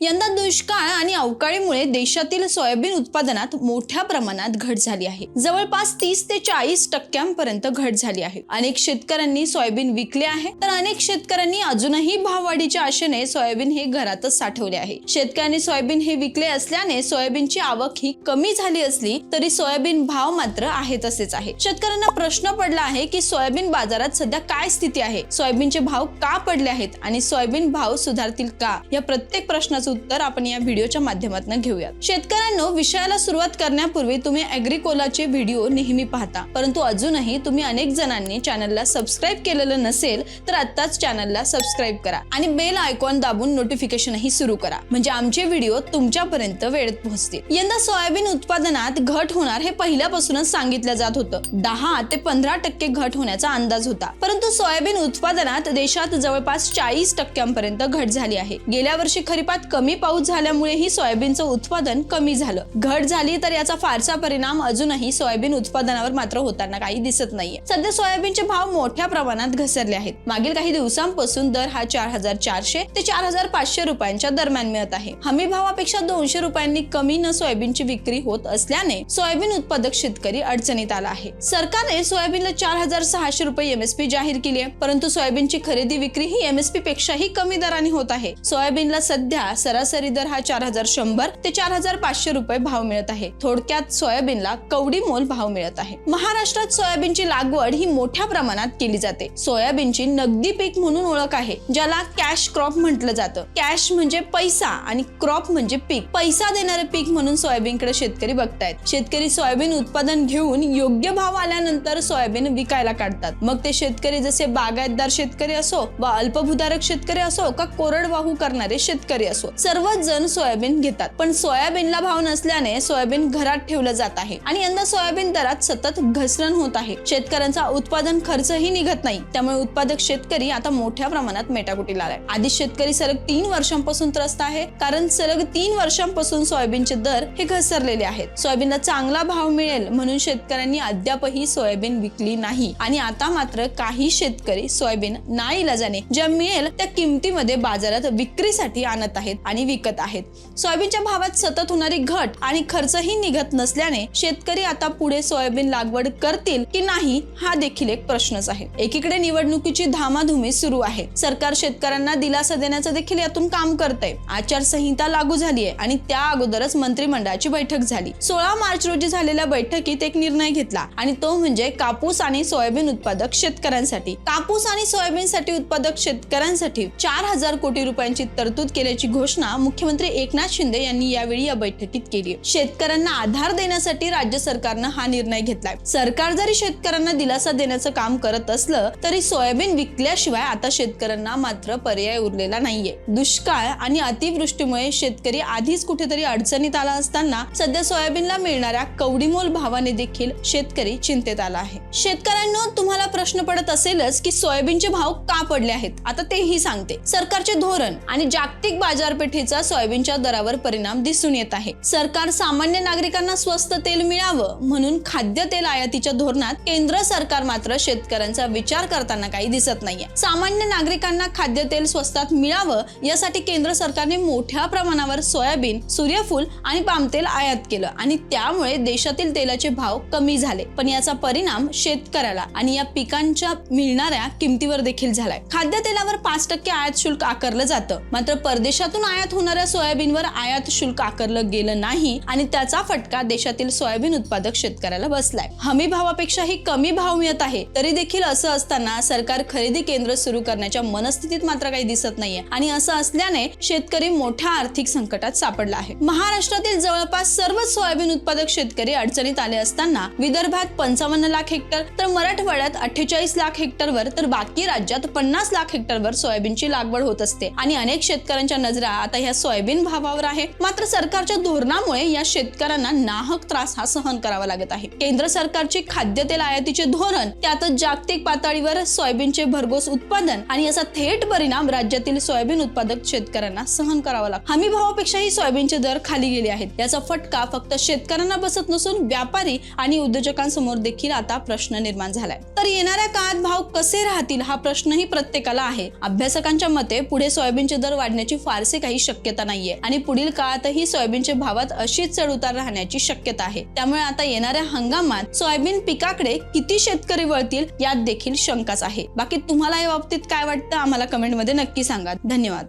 यंदा दुष्काळ आणि अवकाळीमुळे देशातील सोयाबीन उत्पादनात मोठ्या प्रमाणात घट झाली आहे. जवळपास तीस ते चाळीस टक्क्यांपर्यंत घट झाली आहे. अनेक शेतकऱ्यांनी सोयाबीन विकले आहे तर अनेक शेतकऱ्यांनी अजूनही भाववाढीच्या आशेने सोयाबीन हे घरातच साठवले आहे. शेतकऱ्यांनी सोयाबीन हे विकले असल्याने सोयाबीनची आवक ही कमी झाली असली तरी सोयाबीन भाव मात्र आहे तसेच आहे. शेतकऱ्यांना प्रश्न पडला आहे की सोयाबीन बाजारात सध्या काय स्थिती आहे? सोयाबीनचे भाव का पडले आहेत आणि सोयाबीन भाव सुधारतील का? या प्रत्येक प्रश्नाचं उत्तर आपण या व्हिडिओच्या माध्यमातून घेऊयात. शेतकऱ्यांनो विषयाला सुरुवात करण्यापूर्वी तुम्ही अॅग्रिकोलाचे व्हिडिओ नेहमी पाहता. परंतु अजूनही तुम्ही अनेक जणांनी चॅनलला सबस्क्राईब केलेलं नसेल तर आत्ताच चॅनलला सबस्क्राईब करा आणि बेल आयकॉन दाबून नोटिफिकेशनही सुरू करा. म्हणजे आमचे व्हिडिओ तुमच्यापर्यंत वेळेत पोहोचतील. यंदा सोयाबीन उत्पादनात घट होणार हे पहिल्यापासूनच सांगितलं जात होतं. दहा ते पंधरा टक्के घट होण्याचा अंदाज होता. परंतु सोयाबीन उत्पादनात देशात जवळपास चाळीस टक्क्यांपर्यंत घट झाली आहे. गेल्या वर्षी खरीपात कमी पाऊस झाल्यामुळे ही सोयाबीनचं उत्पादन कमी झालं. घट झाली तर याचा फारसा परिणाम अजूनही सोयाबीन उत्पादनावर मात्र होताना काही दिसत नाहीये. सध्या सोयाबीनचे भाव मोठ्या प्रमाणात घसरले आहेत. मागील काही दिवसांपासून दर हा चार हजार चारशे ते चार हजार पाचशे रुपयांच्या दरम्यान मिळत आहे. हमी भावापेक्षा दोनशे रुपयांनी कमी न सोयाबीनची विक्री होत असल्याने सोयाबीन उत्पादक शेतकरी अडचणीत आला आहे. सरकारने सोयाबीनला चार हजार सहाशे रुपये एमएसपी जाहीर केली आहे. परंतु सोयाबीनची खरेदी विक्री ही एमएसपी पेक्षाही कमी दराने होत आहे. सोयाबीनला सध्या सरासरी दर हा चार हजार शंभर ते चार हजार पाचशे रुपये भाव मिळत आहे. थोडक्यात सोयाबीनला कवडी मोल भाव मिळत आहे. महाराष्ट्रात सोयाबीनची लागवड ही मोठ्या प्रमाणात केली जाते. सोयाबीनची नगदी पीक म्हणून ओळख आहे ज्याला कॅश क्रॉप म्हटलं जातं. कॅश म्हणजे पैसा आणि क्रॉप म्हणजे पीक. पैसा देणारे पीक म्हणून सोयाबीनकडे शेतकरी बघतायत. शेतकरी सोयाबीन उत्पादन घेऊन योग्य भाव आल्यानंतर सोयाबीन विकायला काढतात. मग ते शेतकरी जसे बागायतदार शेतकरी असो वा अल्पभूधारक शेतकरी असो का कोरडवाहू करणारे शेतकरी असो सर्वच जण सोयाबीन घेतात. पण सोयाबीनला भाव नसल्याने सोयाबीन घरात ठेवलं जात आहे. आणि यंदा सोयाबीन दरात सतत घसरण होत आहे. शेतकऱ्यांचा उत्पादन खर्चही निघत नाही. त्यामुळे उत्पादक शेतकरी आता मोठ्या प्रमाणात मेटाकुटीला आलाय. आधी शेतकरी सलग तीन वर्षांपासून त्रस्त आहे कारण सलग तीन वर्षांपासून सोयाबीनचे दर हे घसरलेले आहेत. सोयाबीनला चांगला भाव मिळेल म्हणून शेतकऱ्यांनी अद्यापही सोयाबीन विकली नाही. आणि आता मात्र काही शेतकरी सोयाबीन ना इलाजाने ज्या मिळेल त्या किमतीमध्ये बाजारात विक्रीसाठी आणत आहेत. आणि विकत आहेत. सोयाबीनच्या भावात सतत होणारी घट आणि खर्चही निघत नसल्याने शेतकरी आता पुढे सोयाबीन लागवड करतील की नाही हा देखील एक प्रश्नच आहे. एकीकडे निवडणुकीची धामाधुमी सुरू आहे. सरकार शेतकऱ्यांना दिलासा देण्याचं देखील यातून काम करतंय. आचारसंहिता लागू झाली आहे आणि त्या अगोदरच मंत्रिमंडळाची बैठक झाली. सोळा मार्च रोजी झालेल्या बैठकीत एक निर्णय घेतला आणि तो म्हणजे कापूस आणि सोयाबीन उत्पादक शेतकऱ्यांसाठी. कापूस आणि सोयाबीनसाठी उत्पादक शेतकऱ्यांसाठी चार हजार कोटी रुपयांची तरतूद केल्याची घोषणा मुख्यमंत्री एकनाथ शिंदे यांनी यावेळी या बैठकीत केली. शेतकऱ्यांना आधार देण्यासाठी राज्य सरकारनं हा निर्णय घेतलाय. सरकार जरी शेतकऱ्यांना दिलासा देण्याचं काम करत असलं तरी सोयाबीन विकल्याशिवाय आता शेतकऱ्यांना मात्र पर्याय उरलेला नाहीये. दुष्काळ आणि अतिवृष्टीमुळे शेतकरी आधीच कुठेतरी अडचणीत आला असताना सध्या सोयाबीनला मिळणाऱ्या कवडीमोल भावाने देखील शेतकरी चिंतेत आला आहे. शेतकऱ्यांना तुम्हाला प्रश्न पडत असेलच की सोयाबीनचे भाव का पडले आहेत? आता तेही सांगते. सरकारचे धोरण आणि जागतिक बाजारपेठ बाजारपेठेचा सोयाबीनच्या दरावर परिणाम दिसून येत आहे. सरकार सामान्य नागरिकांना स्वस्त तेल मिळावं म्हणून खाद्य तेल आयातीच्या धोरणात केंद्र सरकार मात्र शेतकऱ्यांचा विचार करताना काही दिसत नाहीये. सामान्य नागरिकांना खाद्यतेल स्वस्तात मिळावं यासाठी केंद्र सरकारने मोठ्या प्रमाणावर सोयाबीन सूर्यफूल आणि पामतेल आयात केलं आणि त्यामुळे देशातील तेलाचे भाव कमी झाले. पण याचा परिणाम शेतकऱ्याला आणि या पिकांच्या मिळणाऱ्या किमतीवर देखील झालाय. खाद्यतेलावर पाच टक्के आयात शुल्क आकारलं जातं. मात्र परदेशातून आयात होणाऱ्या सोयाबीनवर आयात शुल्क आकारलं गेलं नाही आणि त्याचा फटका देशातील सोयाबीन उत्पादक शेतकऱ्याला बसलाय. हमी भावापेक्षाही कमी भाव मिळत आहे. तरी देखील असं असताना सरकार खरेदी केंद्र सुरू करण्याच्या मनस्थितीत मात्र काही दिसत नाहीये आणि असं असल्याने शेतकरी मोठ्या आर्थिक संकटात सापडला आहे. महाराष्ट्रातील जवळपास सर्व सोयाबीन उत्पादक शेतकरी अडचणीत आले असताना विदर्भात पंचावन्न लाख हेक्टर तर मराठवाड्यात अठ्ठेचाळीस लाख हेक्टरवर तर बाकी राज्यात पन्नास लाख हेक्टरवर सोयाबीनची लागवड होत असते आणि अनेक शेतकऱ्यांच्या नजरा आता ह्या सोयाबीन भावावर आहे. मात्र सरकारच्या धोरणामुळे या शेतकऱ्यांना नाहक त्रास हा सहन करावा लागत आहे. केंद्र सरकारचे खाद्यतेल आयातीचे धोरण त्यातच जागतिक पातळीवर सोयाबीनचे भरघोस उत्पादन आणि याचा थेट परिणाम राज्यातील सोयाबीन उत्पादक शेतकऱ्यांना सहन करावा लागतो. हमी भावापेक्षाही सोयाबीनचे दर खाली गेले आहेत. याचा फटका फक्त शेतकऱ्यांना बसत नसून व्यापारी आणि उद्योजकांसमोर देखील आता प्रश्न निर्माण झालाय. तर येणाऱ्या काळात भाव कसे राहतील हा प्रश्नही प्रत्येकाला आहे. अभ्यासकांच्या मते पुढे सोयाबीनचे दर वाढण्याची फारसे काही शक्यता नाहीये. आणि पुढील काळातही सोयाबीनच्या भावात अशीच चढ उतार राहण्याची शक्यता आहे. त्यामुळे आता येणाऱ्या हंगामात सोयाबीन पिकाकडे किती शेतकरी वळतील यात देखील शंकाच आहे. बाकी तुम्हाला या बाबतीत काय वाटतं आम्हाला कमेंटमध्ये नक्की सांगा. धन्यवाद.